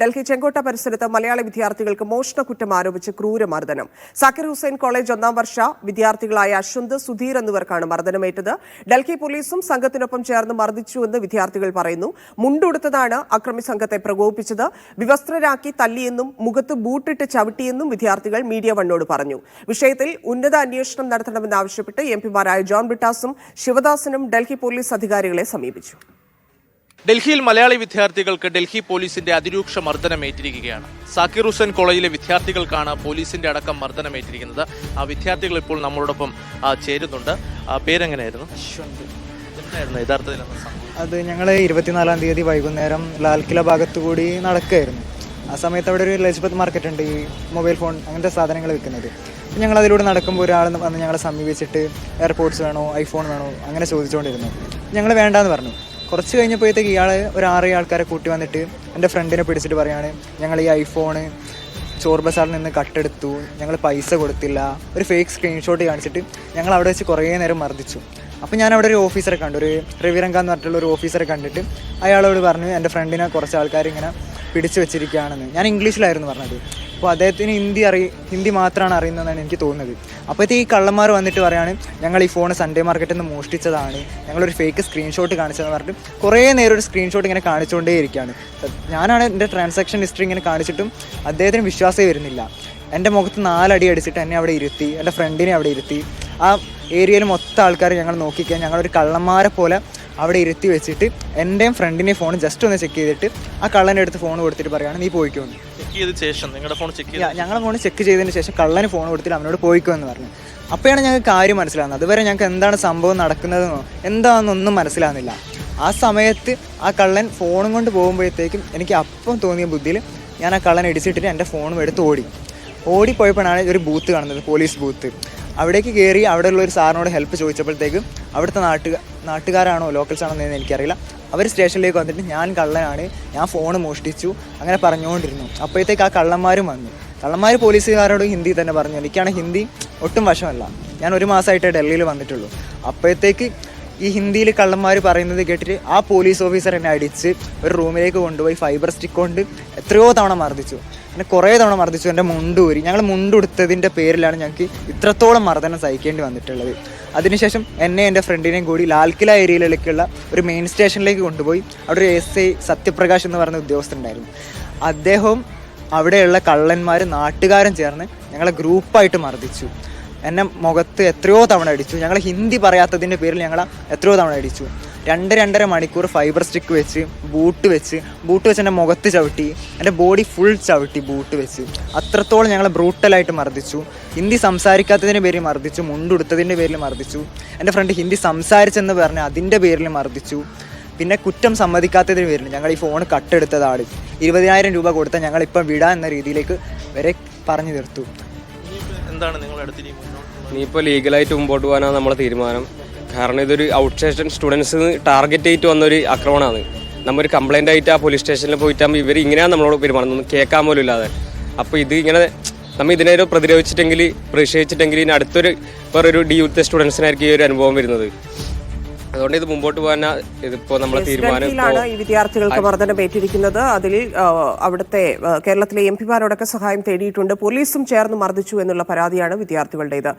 ഡൽഹി ചെങ്കോട്ട പരിസരത്ത് മലയാളി വിദ്യാർത്ഥികൾക്ക് മോഷണ കുറ്റം ആരോപിച്ച് ക്രൂരമർദ്ദനം സാക്കിർ ഹുസൈൻ കോളേജ് ഒന്നാം വർഷ വിദ്യാർത്ഥികളായ അശ്വന്ത് സുധീർ എന്നിവർക്കാണ് മർദ്ദനമേറ്റത്. ഡൽഹി പോലീസും സംഘത്തിനൊപ്പം ചേർന്ന് മർദ്ദിച്ചുവെന്ന് വിദ്യാർത്ഥികൾ പറയുന്നു. മുണ്ടുടുത്തതാണ് അക്രമി സംഘത്തെ പ്രകോപിപ്പിച്ചത്. വിവസ്ത്രരാക്കി തല്ലിയെന്നും മുഖത്ത് ബൂട്ടിട്ട് ചവിട്ടിയെന്നും വിദ്യാർത്ഥികൾ മീഡിയ വണ്ണോട് പറഞ്ഞു. വിഷയത്തിൽ ഉന്നത അന്വേഷണം നടത്തണമെന്നാവശ്യപ്പെട്ട് എം പിമാരായ ജോൺ ബ്രിട്ടാസും ശിവദാസനും ഡൽഹി പോലീസ് അധികാരികളെ സമീപിച്ചു. ഡൽഹിയിൽ മലയാളി വിദ്യാർത്ഥികൾക്ക് ഡൽഹി പോലീസിന്റെ അതിരൂക്ഷ മർദ്ദനമേറ്റിരിക്കുകയാണ്. സാക്കിർ ഹുസൈൻ കോളേജിലെ വിദ്യാർത്ഥികൾക്കാണ് പോലീസിന്റെ അടക്കം മർദ്ദനമേറ്റിരിക്കുന്നത്. ആ വിദ്യാർത്ഥികൾ ഇപ്പോൾ നമ്മളോടൊപ്പം ചേരുന്നുണ്ട്. പേരെങ്ങനെയായിരുന്നു? എന്തായിരുന്നു യഥാർത്ഥത്തിൽ? അത് ഞങ്ങൾ ഇരുപത്തിനാലാം തീയതി വൈകുന്നേരം ലാൽക്കില ഭാഗത്തു കൂടി നടക്കുകയായിരുന്നു. ആ സമയത്ത് അവിടെ ഒരു ലജ്പത് മാർക്കറ്റ് ഉണ്ട് ഈ മൊബൈൽ ഫോൺ അങ്ങനത്തെ സാധനങ്ങൾ വിൽക്കുന്നത്. ഞങ്ങൾ അതിലൂടെ നടക്കുമ്പോൾ ഒരാൾ വന്ന് ഞങ്ങളെ സമീപിച്ചിട്ട് എയർപോർട്ട്സ് വേണോ ഐഫോൺ വേണോ അങ്ങനെ ചോദിച്ചുകൊണ്ടിരുന്നു ഞങ്ങൾ വേണ്ടാന്ന് പറഞ്ഞു. കുറച്ച് കഴിഞ്ഞപ്പോഴത്തേക്ക് ഇയാൾ ഒരു ആറ് ആൾക്കാരെ കൂട്ടി വന്നിട്ട് എന്റെ ഫ്രണ്ടിനെ പിടിച്ചിട്ട് പറയാണ് ഞങ്ങൾ ഈ ഐഫോണ് ചോർ ബസാറിൽ നിന്ന് കട്ടെടുത്തു ഞങ്ങൾ പൈസ കൊടുത്തില്ല. ഒരു ഫേക്ക് സ്ക്രീൻഷോട്ട് കാണിച്ചിട്ട് ഞങ്ങൾ അവിടെ വെച്ച് കുറേ നേരം മർദ്ദിച്ചു. അപ്പോൾ ഞാൻ അവിടെ ഒരു ഓഫീസറെ കണ്ടു ഒരു രവിരംഗ എന്ന് പറഞ്ഞിട്ടുള്ള ഒരു ഓഫീസറെ കണ്ടിട്ട് അയാളോട് പറഞ്ഞു എന്റെ ഫ്രണ്ടിനെ കുറച്ച് ആൾക്കാർ ഇങ്ങനെ പിടിച്ചു വെച്ചിരിക്കുകയാണെന്ന്. ഞാൻ ഇംഗ്ലീഷിലായിരുന്നു പറഞ്ഞത്. അപ്പോൾ അദ്ദേഹത്തിന് ഹിന്ദി അറി ഹിന്ദി മാത്രമാണ് അറിയുന്നതെന്നാണ് എനിക്ക് തോന്നുന്നത്. അപ്പോൾ ഈ കള്ളന്മാർ വന്നിട്ട് പറയാണ് ഞങ്ങൾ ഈ ഫോൺ സൺഡേ മാർക്കറ്റിൽ നിന്ന് മോഷ്ടിച്ചതാണ്. ഞങ്ങളൊരു ഫേക്ക് സ്ക്രീൻഷോട്ട് കാണിച്ചതെന്ന് പറഞ്ഞിട്ട് കുറേ നേരം ഒരു സ്ക്രീൻഷോട്ട് ഇങ്ങനെ കാണിച്ചുകൊണ്ടേ ഇരിക്കുകയാണ്. ഞാനാണ് എന്റെ ട്രാൻസാക്ഷൻ ഹിസ്റ്ററി ഇങ്ങനെ കാണിച്ചിട്ടും അദ്ദേഹത്തിന് വിശ്വാസമേ വരുന്നില്ല. എന്റെ മുഖത്ത് നാലടി അടിച്ചിട്ട് എന്നെ അവിടെ ഇരുത്തി എന്റെ ഫ്രണ്ടിനെ അവിടെ ഇരുത്തി. ആ ഏരിയയിൽ മൊത്തം ആൾക്കാർ ഞങ്ങൾ നോക്കിക്കാൻ ഞങ്ങളൊരു കള്ളന്മാരെ പോലെ അവിടെ ഇരുത്തി വെച്ചിട്ട് എന്റെയും ഫ്രണ്ടിന്റെയും ഫോൺ ജസ്റ്റ് ഒന്ന് ചെക്ക് ചെയ്തിട്ട് ആ കള്ളന്റെ അടുത്ത് ഫോൺ കൊടുത്തിട്ട് പറയുകയാണ് നീ പോയിക്കോന്ന്. ചെക്ക് ചെയ്ത ശേഷം നിങ്ങളുടെ ഫോൺ ചെക്ക് ചെയ്ത് ഞങ്ങളുടെ ഫോൺ ചെക്ക് ചെയ്തതിന് ശേഷം കള്ളന് ഫോൺ കൊടുത്തിട്ട് അവനോട് പോയിക്കോ എന്ന് പറഞ്ഞു. അപ്പോഴാണ് ഞങ്ങൾക്ക് കാര്യം മനസ്സിലാകുന്നത്. അതുവരെ ഞങ്ങൾക്ക് എന്താണ് സംഭവം നടക്കുന്നതെന്നോ എന്താണെന്നൊന്നും മനസ്സിലാകുന്നില്ല. ആ സമയത്ത് ആ കള്ളൻ ഫോണും കൊണ്ട് പോകുമ്പോഴത്തേക്കും എനിക്ക് അപ്പം തോന്നിയ ബുദ്ധിയിൽ ഞാൻ ആ കള്ളൻ ഇടിച്ചിട്ടിട്ട് എന്റെ ഫോണും എടുത്ത് ഓടി. ഓടിപ്പോയപ്പോഴാണ് ഒരു ബൂത്ത് കാണുന്നത് പോലീസ് ബൂത്ത് അവിടേക്ക് കയറി അവിടെയുള്ള ഒരു സാറിനോട് ഹെൽപ്പ് ചോദിച്ചപ്പോഴത്തേക്കും അവിടുത്തെ നാട്ടുകാർ നാട്ടുകാരാണോ ലോക്കൽസ് ആണോ എന്ന് എനിക്കറിയില്ല. അവർ സ്റ്റേഷനിലേക്ക് വന്നിട്ട് ഞാൻ കള്ളനാണ് ഞാൻ ഫോൺ മോഷ്ടിച്ചു അങ്ങനെ പറഞ്ഞുകൊണ്ടിരുന്നു. അപ്പോഴത്തേക്ക് ആ കള്ളന്മാരും വന്നു. കള്ളന്മാർ പോലീസുകാരോട് ഹിന്ദി തന്നെ പറഞ്ഞു. എനിക്കാണ് ഹിന്ദി ഒട്ടും വശമല്ല. ഞാൻ ഒരു മാസമായിട്ട് ഡൽഹിയിൽ വന്നിട്ടുള്ളൂ. അപ്പോഴത്തേക്ക് ഈ ഹിന്ദിയിൽ കള്ളന്മാർ പറയുന്നത് കേട്ടിട്ട് ആ പോലീസ് ഓഫീസർ എന്നെ അടിച്ച് ഒരു റൂമിലേക്ക് കൊണ്ടുപോയി ഫൈബർ സ്റ്റിക്ക് കൊണ്ട് എത്രയോ തവണ മർദ്ദിച്ചു. എന്നെ കുറേ തവണ മർദ്ദിച്ചു. എന്റെ മുണ്ടൂരി ഞങ്ങൾ മുണ്ടുടുത്തതിന്റെ പേരിലാണ് ഞങ്ങൾക്ക് ഇത്രത്തോളം മർദ്ദനം സഹിക്കേണ്ടി വന്നിട്ടുള്ളത്. അതിനുശേഷം എന്നെ എന്റെ ഫ്രണ്ടിനെയും കൂടി ലാൽക്കില ഏരിയയിലേക്കുള്ള ഒരു മെയിൻ സ്റ്റേഷനിലേക്ക് കൊണ്ടുപോയി. അവിടെ ഒരു എസ് ഐ സത്യപ്രകാശ് എന്ന് പറയുന്ന ഉദ്യോഗസ്ഥനുണ്ടായിരുന്നു. അദ്ദേഹവും അവിടെയുള്ള കള്ളന്മാർ നാട്ടുകാരും ചേർന്ന് ഞങ്ങളെ ഗ്രൂപ്പായിട്ട് മർദ്ദിച്ചു. എന്നെ മുഖത്ത് എത്രയോ തവണ അടിച്ചു. ഞങ്ങൾ ഹിന്ദി പറയാത്തതിന്റെ പേരിൽ ഞങ്ങളെ എത്രയോ തവണ അടിച്ചു. രണ്ട് രണ്ടര മണിക്കൂർ ഫൈബർ സ്റ്റിക്ക് വെച്ച് ബൂട്ട് വെച്ച് ബൂട്ട് വെച്ച് എന്റെ മുഖത്ത് ചവിട്ടി എന്റെ ബോഡി ഫുൾ ചവിട്ടി ബൂട്ട് വെച്ച്. അത്രത്തോളം ഞങ്ങളെ ബ്രൂട്ടലായിട്ട് മർദ്ദിച്ചു. ഹിന്ദി സംസാരിക്കാത്തതിന്റെ പേരിൽ മർദ്ദിച്ചു മുണ്ടുടുത്തതിന്റെ പേരിൽ മർദ്ദിച്ചു. എന്റെ ഫ്രണ്ട് ഹിന്ദി സംസാരിച്ചെന്ന് പറഞ്ഞ് അതിന്റെ പേരിൽ മർദ്ദിച്ചു. പിന്നെ കുറ്റം സമ്മതിക്കാത്തതിന് പേരിൽ ഞങ്ങൾ ഈ ഫോൺ കട്ടെടുത്തതാണ്. ഇരുപതിനായിരം രൂപ കൊടുത്താൽ ഞങ്ങൾ ഇപ്പം വിടാം എന്ന രീതിയിലേക്ക് വരെ പറഞ്ഞു തീർത്തു. എന്താണ് നിങ്ങളുടെ അടുത്ത് ഇനി മുന്നോട്ട് ഇനിയിപ്പോൾ ലീഗലായിട്ട് മുമ്പോട്ട് പോകാനാണ് നമ്മളെ തീരുമാനം. കാരണം ഇതൊരു ഔട്ട് സ്റ്റേഷൻ സ്റ്റുഡൻസ് ടാർഗറ്റ് ചെയ്തിട്ട് വന്നൊരു ആക്രമണമാണ്. നമ്മൊരു കംപ്ലൈന്റ് ആയിട്ട് ആ പോലീസ് സ്റ്റേഷനിൽ പോയിട്ടാകുമ്പോൾ ഇവർ ഇങ്ങനെയാണ് നമ്മളോട് പെരുമാറുന്നത്. കേൾക്കാൻ പോലും ഇല്ലാതെ. അപ്പോൾ ഇത് ഇങ്ങനെ നമ്മൾ ഇതിനൊരു പ്രതിരോധിച്ചിട്ടെങ്കിൽ പ്രതിഷേധിച്ചിട്ടെങ്കിൽ ഇനി അടുത്തൊരു വേറൊരു ഡി യൂത്ത് സ്റ്റുഡൻസിനായിരിക്കും ഈ ഒരു അനുഭവം വരുന്നത്. അതുകൊണ്ട് ഇത് മുമ്പോട്ട് പോകാൻ ഇതിപ്പോ നമ്മളെ തീരുമാനം വിദ്യാർത്ഥികൾക്ക് മർദ്ദനം ഈ വിദ്യാർത്ഥികൾക്ക് മർദ്ദനമേറ്റിരിക്കുന്നത്. അതിൽ അവിടുത്തെ കേരളത്തിലെ എം പിമാരോടൊക്കെ സഹായം തേടിയിട്ടുണ്ട്. പോലീസും ചേർന്ന് മർദ്ദിച്ചു എന്നുള്ള പരാതിയാണ് വിദ്യാർത്ഥികളുടേത്.